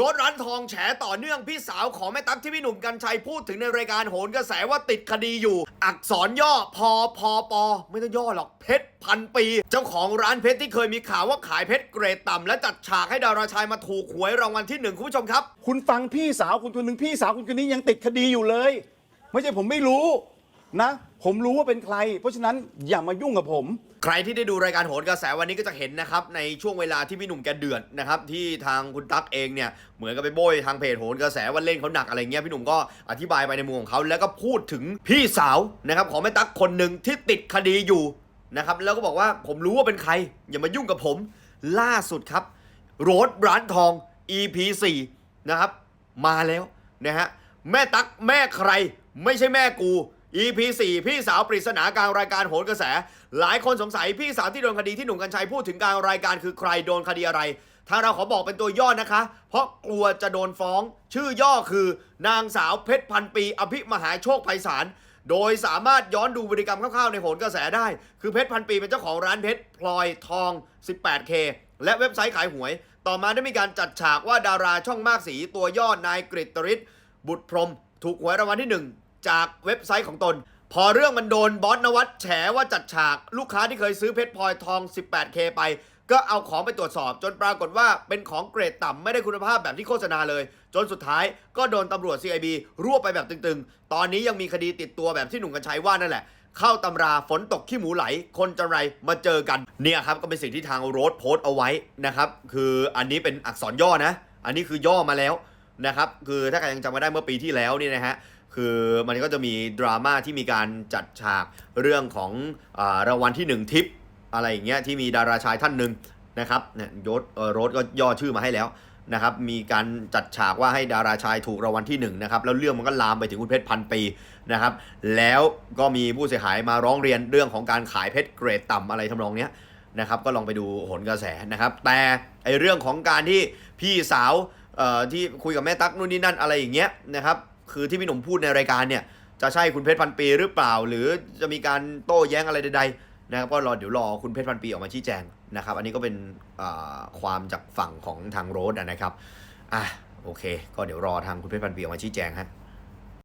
รถร้านทองแฉต่อเนื่องพี่สาวของแม่ตั๊กที่พี่หนุ่มกัญชัยพูดถึงในรายการโหนกระแสว่าติดคดีอยู่ อักษรย่อพอพอปอไม่ต้องย่อหรอกเพชรพันปี เจ้าของร้านเพชรที่เคยมีข่าวว่าขายเพชรเกรดต่ำและจัดฉากให้ดาราชายมาถูกหวยรางวัลที่หนึ่งคุณผู้ชมครับ คุณฟังพี่สาวคุณคนหนึ่งพี่สาวคุณคนนี้ยังติดคดีอยู่เลย ไม่ใช่ผมไม่รู้นะ ผมรู้ว่าเป็นใคร เพราะฉะนั้นอย่ามายุ่งกับผม ใครที่ได้ดูรายการโหนกระแสวันนี้ก็จะเห็นนะครับในช่วงเวลาที่พี่หนุ่มแกเดือดนะครับที่ทางคุณตั๊กเองเนี่ยเหมือนกับไปโบยทางเพจโหนกระแสว่าเล่นเขาหนักอะไรเงี้ยพี่หนุ่มก็อธิบายไปในมุมของเขาแล้วก็พูดถึงพี่สาวนะครับของแม่ตั๊กคนหนึ่งที่ติดคดีอยู่นะครับแล้วก็บอกว่าผมรู้ว่าเป็นใคร อย่ามายุ่งกับผมล่าสุดครับโรดร้านทอง EP 4นะครับมาแล้วนะฮะแม่ตั๊กแม่ใครไม่ใช่แม่กู EP 4พี่สาวปริศนากลางรายการโหนกระแส หลายคนสงสัยพี่สาวที่โดนคดีที่หนุ่มกัญชัยพูดถึงกลางรายการคือใครโดนคดีอะไรถ้าเราขอบอกเป็นตัวย่อนะคะ เพราะกลัวจะโดนฟ้อง ชื่อย่อคือ นางสาวเพชรพันปี อภิมหาโชคไพศาลโดยสามารถย้อนดูพฤติกรรมคร่าวๆในโหนกระแสได้ คือเพชรพันปีเป็นเจ้าของร้านเพชรพลอยทอง 18K และเว็บไซต์ขายหวย ต่อมาได้มีการจัดฉากว่าดาราช่องมากสีตัวย่อนายกฤตริศบุตรพรม ถูกหวยรางวัลที่หนึ่ง จากเว็บไซต์ของตน พอเรื่องมันโดนบอสนวัตแฉว่าจัดฉากลูกค้าที่เคยซื้อเพชรพลอยทอง 18K ไป ก็เอาของไปตรวจสอบ จนปรากฏว่าเป็นของเกรดต่ำไม่ได้คุณภาพแบบที่โฆษณาเลย จนสุดท้ายก็โดนตำรวจ CIB รวบไปแบบตึงๆ ตอนนี้ยังมีคดีติดตัวแบบที่หนุ่มกัญชัยว่านั่นแหละเข้าตำราฝนตกขี้หมูไหล คนจันไรมาเจอกันเนี่ยครับก็เป็นสิ่งที่ทางโรดโพสต์เอาไว้นะครับ คืออันนี้เป็นอักษรย่อนะ อันนี้คือย่อมาแล้ว นะครับคือถ้าใครยังจำมาได้เมื่อปีที่แล้วนี่นะฮะคือมันก็จะมีดราม่าที่มีการจัดฉากเรื่องของอรางวัลที่หนึ่งทิปอะไรอย่างเงี้ยที่มีดาราชายท่านหนึ่งนะครับเนี่ยยศโรสก็ย่อชื่อมาให้แล้วนะครับมีการจัดฉากว่าให้ดาราชายถูกรางวัลที่หนึ่งนะครับแล้วเรื่องมันก็ลามไปถึงคุณเพชรพันปีนะครับแล้วก็มีผู้เสียหายมาร้องเรียนเรื่องของการขายเพชรเกรดต่ำอะไรทำนองเนี้ยนะครับก็ลองไปดูโหนกระแสนะครับแต่ไอเรื่องของการที่พี่สาว ที่คุยกับแม่ตั๊กนู่นนี่นั่นอะไรอย่างเงี้ยนะครับคือที่พี่หนุ่มพูดในรายการเนี่ยจะใช่คุณเพชรพันปีหรือเปล่า หรือจะมีการโต้แย้งอะไรใดๆนะครับก็รอเดี๋ยวรอคุณเพชรพันปีออกมาชี้แจงนะครับ อันนี้ก็เป็นอ่าความจากฝั่งของทางโรสนะครับอะโอเค ก็เดี๋ยวรอทางคุณเพชรพันปีออกมาชี้แจงฮะ